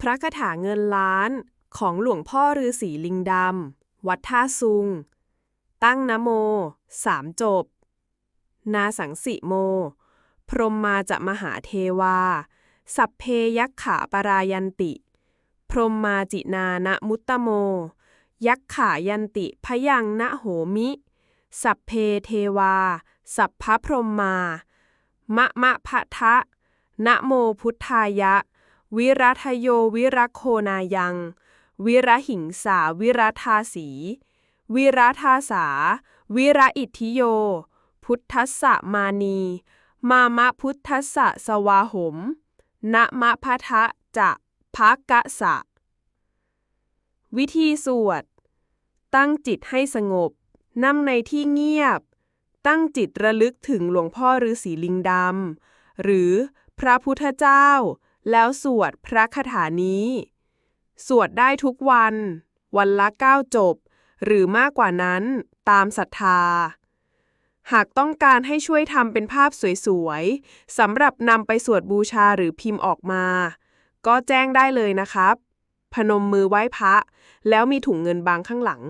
พระคาถาเงินล้านของหลวงพ่อฤาษีลิงดำ วัดท่าซุง ตั้งนโมสามจบ นาสังสิโม พรหมมาจะมหาเทวา สัพเพยักขาปรายันติ พรหมมาจินานะมุตตโม ยักขายันติพยังนะโหมิ สัพเพเทวา สัพพะพรหมมา มะมะพะทะนะโมพุทธายะ วิรัทโยวิรักโคนายัง วิระหิงสาวิรัธาสี วิรัธาสา วิระอิทธิโย พุทธัสสะมานี มามะพุทธัสสะสวาหมนะมะพะทะจะภกะสะ วิธีสวด ตั้งจิตให้สงบนั่งในที่เงียบ ตั้งจิตระลึกถึงหลวงพ่อฤาษีลิงดำ หรือพระพุทธเจ้า แล้วสวดพระคาถานี้ สวดได้ทุกวัน วันละเก้าจบ หรือมากกว่านั้นตามศรัทธา หากต้องการให้ช่วยทำเป็นภาพสวยๆสำหรับนำไปสวดบูชาหรือพิมพ์ออกมา ก็แจ้งได้เลยนะครับ พนมมือไหว้พระ แล้วมีถุงเงินบางข้างหลัง